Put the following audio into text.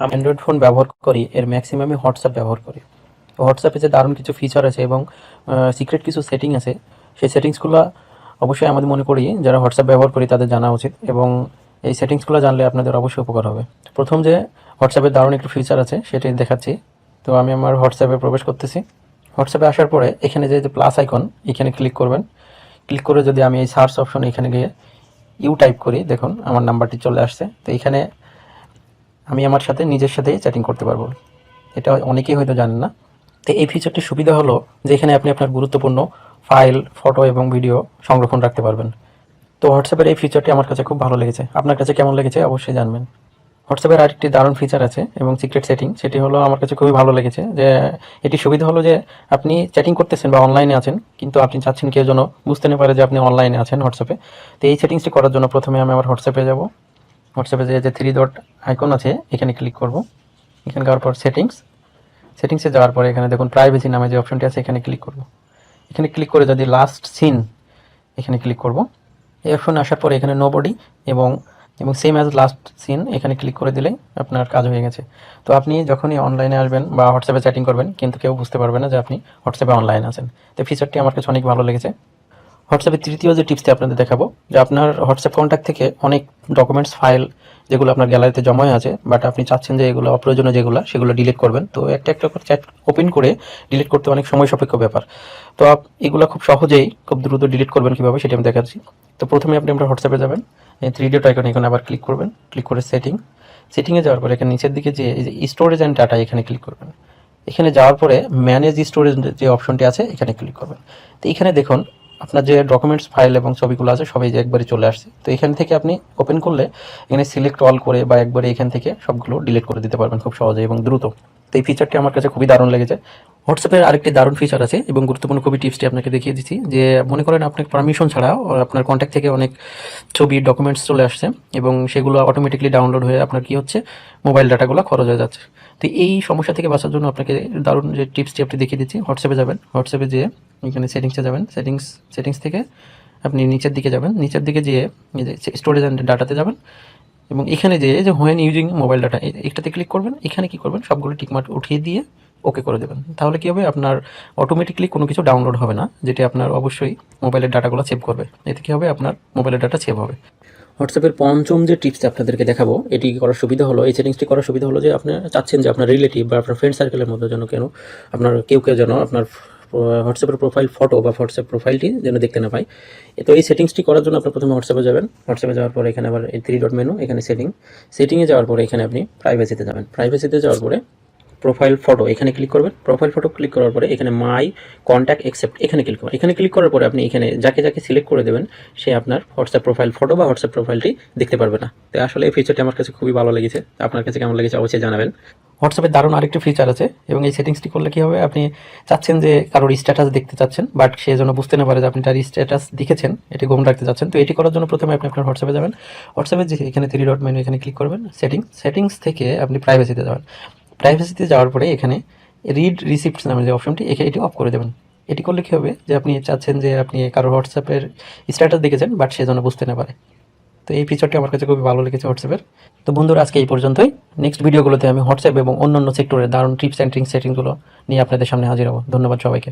আমি Android phone ব্যবহার করি, এর ম্যাক্সিমামই হোয়াটসঅ্যাপ ব্যবহার করি। হোয়াটসঅ্যাপে যে দারুণ কিছু ফিচার আছে এবং সিক্রেট কিছু সেটিং আছে, সেই সেটিংসগুলো অবশ্যই আমাদের মনে করি যারা হোয়াটসঅ্যাপ ব্যবহার করি তাদের জানা উচিত এবং এই সেটিংসগুলো জানলে আপনাদের অবশ্যই উপকার হবে। প্রথম যে হোয়াটসঅ্যাপের দারুণ একটু ফিচার আছে, সেটি দেখাচ্ছি। তো আমি আমার হোয়াটসঅ্যাপে প্রবেশ করতেছি। হোয়াটসঅ্যাপে আসার পরে এখানে যে প্লাস আইকন এখানে ক্লিক করবেন। ক্লিক করে যদি আমি এই সার্চ অপশন এখানে গিয়ে ইউ টাইপ করি, দেখুন আমার নাম্বারটি চলে আসছে। তো এখানে আমি আমার সাথে নিজের সাথেই চ্যাটিং করতে পারব। এটা অনেকেই হয়তো জানেন না। তো এই ফিচারটির সুবিধা হলো যে এখানে আপনি আপনার গুরুত্বপূর্ণ ফাইল ফটো এবং ভিডিও সংরক্ষণ রাখতে পারবেন। তো হোয়াটসঅ্যাপের এই ফিচারটি আমার কাছে খুব ভালো লেগেছে। আপনার কাছে কেমন লেগেছে অবশ্যই জানবেন। হোয়াটসঅ্যাপের আরেকটি দারুণ ফিচার আছে এবং সিক্রেট সেটিং সেটি হলো আমার কাছে খুবই ভালো লেগেছে যে এটি সুবিধা হলো যে আপনি চ্যাটিং করতেছেন বা অনলাইনে আছেন, কিন্তু আপনি চাচ্ছেন কেউ যেন বুঝতে না পারে যে আপনি অনলাইনে আছেন হোয়াটসঅ্যাপে তো এই সেটিংসটি করার জন্য প্রথমে আমি আমার হোয়াটসঅ্যাপে যাব। হোয়াটসঅ্যাপে যে যে থ্রি ডট আইকন আছে, এখানে ক্লিক করব। এখানে যাওয়ার পর সেটিংস সেটিংসে যাওয়ার পরে এখানে দেখুন প্রাইভেসি নামে যে অপশনটি আছে, এখানে ক্লিক করব। এখানে ক্লিক করে যদি লাস্ট সিন এখানে ক্লিক করব। এই অপশন আসার পরে এখানে নোবডি এবং এবং সেম অ্যাজ লাস্ট সিন এখানে ক্লিক করে দিলেই আপনার কাজ হয়ে গেছে। তো আপনি যখনই অনলাইনে আসবেন বা হোয়াটসঅ্যাপে চ্যাটিং করবেন, কিন্তু কেউ বুঝতে পারবে না যে আপনি হোয়াটসঅ্যাপে অনলাইন আছেন। তো ফিচারটি আমার কাছে অনেক ভালো লেগেছে। হোয়াটসঅ্যাপের তৃতীয় যে টিপসটি আপনাদের দেখাবো, যে আপনার হোয়াটসঅ্যাপ কন্ট্যাক্ট থেকে অনেক ডকুমেন্টস ফাইল যেগুলো আপনার গ্যালারিতে জমা আছে বাট আপনি চাচ্ছেন যে এগুলো অপ্রয়োজনীয় যেগুলো, সেগুলো ডিলিট করবেন। তো একটা একটা করে চ্যাট ওপেন করে ডিলিট করতে অনেক সময় সাপেক্ষ ব্যাপার। তো এগুলো খুব সহজেই খুব দ্রুত ডিলিট করবেন কীভাবে সেটা আমি দেখাচ্ছি। তো প্রথমে আপনি আপনার হোয়াটসঅ্যাপে যাবেন থ্রি ডট আইকন এখানে আবার ক্লিক করবেন ক্লিক করে সেটিং সেটিংয়ে যাওয়ার পরে এখানে নিচের দিকে যে স্টোরেজ অ্যান্ড ডাটা এখানে ক্লিক করবেন। এখানে যাওয়ার পরে ম্যানেজ স্টোরেজ যে অপশনটি আছে, এখানে ক্লিক করবেন। তো এখানে দেখুন আপনার যে ডকুমেন্টস ফাইল এবং ছবিগুলো আছে, সবাই যে একবারে চলে আসছে। তো এখান থেকে আপনি ওপেন করলে এখানে সিলেক্ট অল করে বা একবারে এখান থেকে সবগুলো ডিলিট করে দিতে পারবেন খুব সহজে এবং দ্রুত। তো এই ফিচারটি আমার কাছে খুবই দারুণ লেগেছে। হোয়াটসঅ্যাপের আরেকটি দারুণ ফিচার আছে এবং গুরুত্বপূর্ণ খুবই টিপসটি আপনাকে দেখিয়ে দিচ্ছি, যে মনে করেন আপনার পারমিশন ছাড়া আপনার কন্ট্যাক্ট থেকে অনেক ছবি ডকুমেন্টস চলে আসছে এবং সেগুলো অটোমেটিকলি ডাউনলোড হয়ে আপনার কি হচ্ছে মোবাইল ডাটাগুলো খরচ হয়ে যাচ্ছে। তো এই সমস্যা থেকে বাঁচার জন্য আপনাকে দারুণ যে টিপসটি আপনি দেখিয়ে দিচ্ছি হোয়াটসঅ্যাপে যাবেন। হোয়াটসঅ্যাপে যেয়ে এখানে সেটিংসে যাবেন। সেটিংস সেটিংস থেকে আপনি নিচের দিকে যাবেন। নিচের দিকে যেয়ে যে স্টোরেজ অ্যান্ড ডাটাতে যাবেন এবং এখানে যে যে হোয়েন ইউজিং মোবাইল ডাটা একটাতে ক্লিক করবেন। এখানে কি করবেন? সবগুলো টিকমার্ক উঠিয়ে দিয়ে ওকে করে দেবেন। তাহলে কি হবে? আপনার অটোমেটিকলি কোনো কিছু ডাউনলোড হবে না, যেটি আপনার অবশ্যই মোবাইলের ডাটাগুলো সেভ করবে। এতে কি হবে? আপনার মোবাইলের ডাটা সেভ হবে। হোয়াটসঅ্যাপের পঞ্চম যে টিপস আপনাদেরকে দেখাবো, এটি করার সুবিধা হলো? এই সেটিংসটি করার সুবিধা হলো যে আপনি চাচ্ছেন যে আপনার রিলেটিভ বা আপনার ফ্রেন্ড সার্কেলের মধ্যে যেন কেন আপনার, কেউ কেউ যেন আপনার হোয়াটসঅ্যাপের প্রোফাইল ফটো বা হোয়াটসঅ্যাপ প্রোফাইলটি যেন দেখতে না পায় তো এই সেটিংসটি করার জন্য আপনি প্রথমে হোয়াটসঅ্যাপে যাবেন। হোয়াটসঅ্যাপে যাওয়ার পরে এখানে আবার এই থ্রি ডট মেনু এখানে সেটিং সেটিংয়ে যাওয়ার পরে এখানে আপনি প্রাইভেসিতে যাবেন। প্রাইভেসিতে যাওয়ার পরে প্রোফাইল ফটো এখানে ক্লিক করবেন। প্রোফাইল ফটো ক্লিক করার পরে এখানে মাই কন্ট্যাক্ট অ্যাকসেপ্ট এখানে ক্লিক করবেন। এখানে ক্লিক করার পরে আপনি এখানে যাকে যাকে সিলেক্ট করে দেবেন, সে আপনার হোয়াটসঅ্যাপ প্রোফাইল ফটো বা হোয়াটসঅ্যাপ প্রোফাইলটি দেখতে পারবে না। তো আসলে এই ফিচারটি আমার কাছে খুবই ভালো লেগেছে। আপনার কাছে কেমন লেগেছে অবশ্যই জানাবেন। হোয়াটসঅ্যাপের দারুণ আরেকটি ফিচার আছে এবং এই সেটিংসটি করলে কী হবে? আপনি চাচ্ছেন যে কারোর স্ট্যাটাস দেখতে চাচ্ছেন বাট সে যেন বুঝতে না পারে যে আপনি তার স্ট্যাটাস দেখেছেন, এটি গোম রাখতে চাচ্ছেন। তো এটি করার জন্য প্রথমে আপনি আপনার হোয়াটসঅ্যাপে যাবেন। হোয়াটসঅ্যাপে যে এখানে থ্রি ডট মেনু এখানে ক্লিক করবেন সেটিংস সেটিংস থেকে আপনি প্রাইভেসিতে যাবেন। প্রাইভেসিতে যাওয়ার পরে এখানে রিড রিসিপ্টস নামে যে অপশনটি এখানে এটি অফ করে দেবেন। এটি করলে কী হবে যে আপনি চাচ্ছেন যে আপনি কারোর হোয়াটসঅ্যাপের স্ট্যাটাস দেখেছেন বাট সে যেন বুঝতে না পারে। তো এই ফিচারটি আমার কাছে খুবই ভালো লেগেছে হোয়াটসঅ্যাপের তো বন্ধুরা, আজকে এই পর্যন্তই। নেক্সট ভিডিওগুলোতে আমি হোয়াটসঅ্যাপ এবং অন্যান্য সেক্টরের দারুণ টিপস অ্যান্ড ট্রিক্স সেটিংগুলো নিয়ে আপনাদের সামনে হাজির হব। ধন্যবাদ সবাইকে।